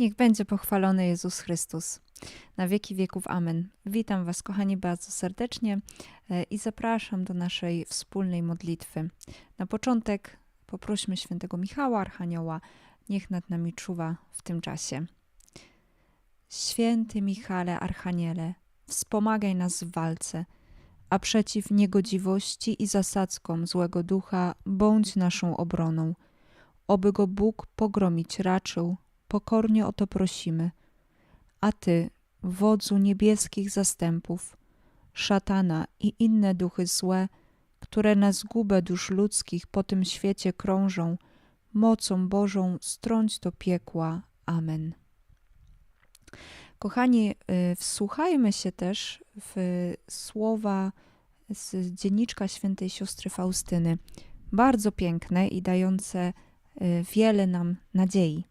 Niech będzie pochwalony Jezus Chrystus. Na wieki wieków. Amen. Witam Was, kochani, bardzo serdecznie e, i zapraszam do naszej wspólnej modlitwy. Na początek poprośmy świętego Michała, Archanioła, niech nad nami czuwa w tym czasie. Święty Michale, Archaniele, wspomagaj nas w walce, a przeciw niegodziwości i zasadzkom złego ducha bądź naszą obroną. Oby go Bóg pogromić raczył, pokornie o to prosimy. A Ty, wodzu niebieskich zastępów, szatana i inne duchy złe, które na zgubę dusz ludzkich po tym świecie krążą, mocą Bożą strąć do piekła. Amen. Kochani, y, wsłuchajmy się też w słowa z dzienniczka świętej siostry Faustyny. Bardzo piękne i dające y, wiele nam nadziei.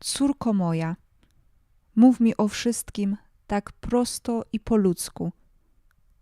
Córko moja, mów mi o wszystkim tak prosto i po ludzku.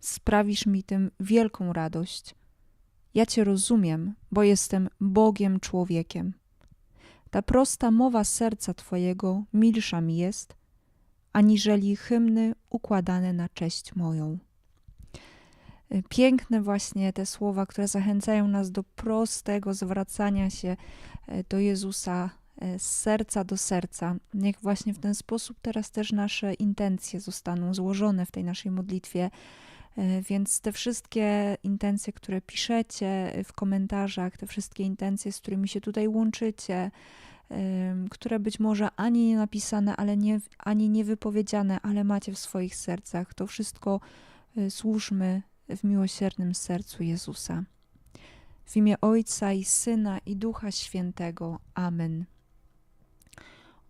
Sprawisz mi tym wielką radość. Ja Cię rozumiem, bo jestem Bogiem człowiekiem. Ta prosta mowa serca Twojego milsza mi jest, aniżeli hymny układane na cześć moją. Piękne właśnie te słowa, które zachęcają nas do prostego zwracania się e, do Jezusa z serca do serca. Niech właśnie w ten sposób teraz też nasze intencje zostaną złożone w tej naszej modlitwie. E, Więc te wszystkie intencje, które piszecie w komentarzach, te wszystkie intencje, z którymi się tutaj łączycie, em, które być może ani nie napisane, ale nie, ani nie wypowiedziane, ale macie w swoich sercach, to wszystko e, służmy w miłosiernym sercu Jezusa. W imię Ojca i Syna i Ducha Świętego. Amen.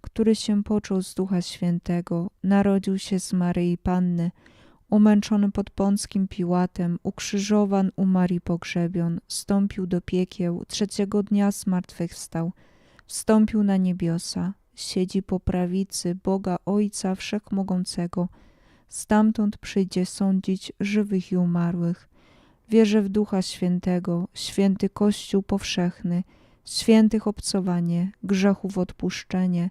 który się począł z Ducha Świętego, narodził się z Maryi Panny, umęczony pod Pąckim Piłatem, ukrzyżowan, umarł i pogrzebion, stąpił do piekieł, trzeciego dnia zmartwychwstał, wstąpił na niebiosa, siedzi po prawicy Boga Ojca Wszechmogącego, stamtąd przyjdzie sądzić żywych i umarłych. Wierzę w Ducha Świętego, święty Kościół powszechny, świętych obcowanie, grzechów odpuszczenie,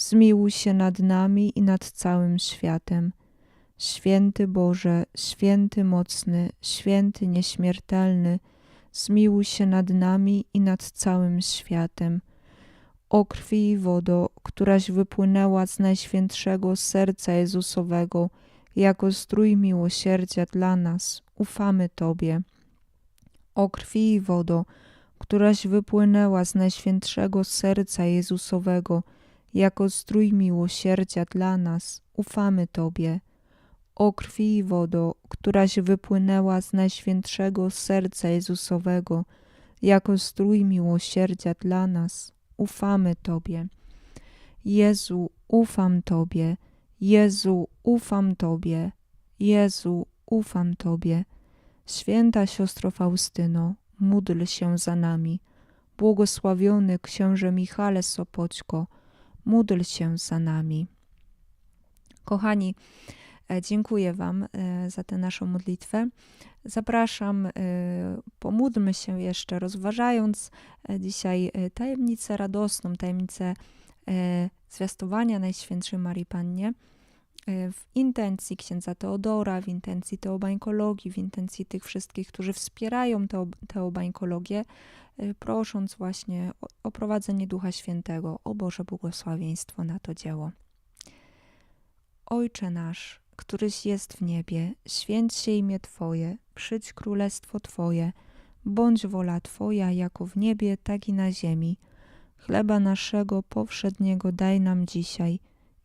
zmiłuj się nad nami i nad całym światem. Święty Boże, święty mocny, święty nieśmiertelny, zmiłuj się nad nami i nad całym światem o krwi i wodo, któraś wypłynęła z najświętszego serca Jezusowego, jako strój miłosierdzia dla nas, ufamy Tobie. O krwi i wodo, któraś wypłynęła z najświętszego serca Jezusowego, jako strój miłosierdzia dla nas, ufamy Tobie. O krwi i wodo, któraś wypłynęła z najświętszego serca Jezusowego, jako strój miłosierdzia dla nas, ufamy Tobie. Jezu, ufam Tobie. Jezu, ufam Tobie. Jezu, ufam Tobie. Święta siostro Faustyno, módl się za nami. Błogosławiony książę Michale Sopoćko, módl się za nami. Kochani, e, dziękuję Wam e, za tę naszą modlitwę. Zapraszam, e, pomódlmy się jeszcze, rozważając dzisiaj tajemnicę radosną, tajemnicę zwiastowania Najświętszej Marii Pannie w intencji księdza Teodora, w intencji teobańkologii, w intencji tych wszystkich, którzy wspierają teo, teobańkologię, e, prosząc właśnie o, o prowadzenie Ducha Świętego, o Boże błogosławieństwo na to dzieło. Ojcze nasz, któryś jest w niebie, święć się imię Twoje, przyjdź królestwo Twoje, bądź wola Twoja jako w niebie, tak i na ziemi. Chleba naszego powszedniego daj nam dzisiaj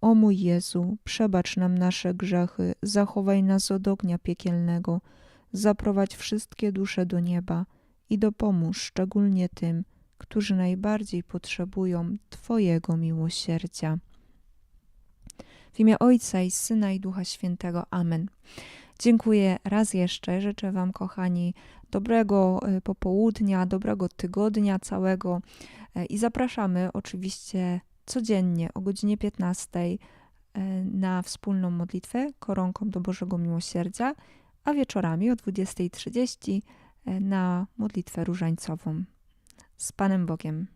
O mój Jezu, przebacz nam nasze grzechy, zachowaj nas od ognia piekielnego, zaprowadź wszystkie dusze do nieba i dopomóż szczególnie tym, którzy najbardziej potrzebują Twojego miłosierdzia. W imię Ojca i Syna i Ducha Świętego. Amen. Dziękuję raz jeszcze. Życzę Wam, kochani, dobrego e, popołudnia, dobrego tygodnia całego E, i zapraszamy oczywiście codziennie o godzinie 15 e, na wspólną modlitwę koronką do Bożego Miłosierdzia, a wieczorami o 20.30 e, na modlitwę różańcową. Z Panem Bogiem.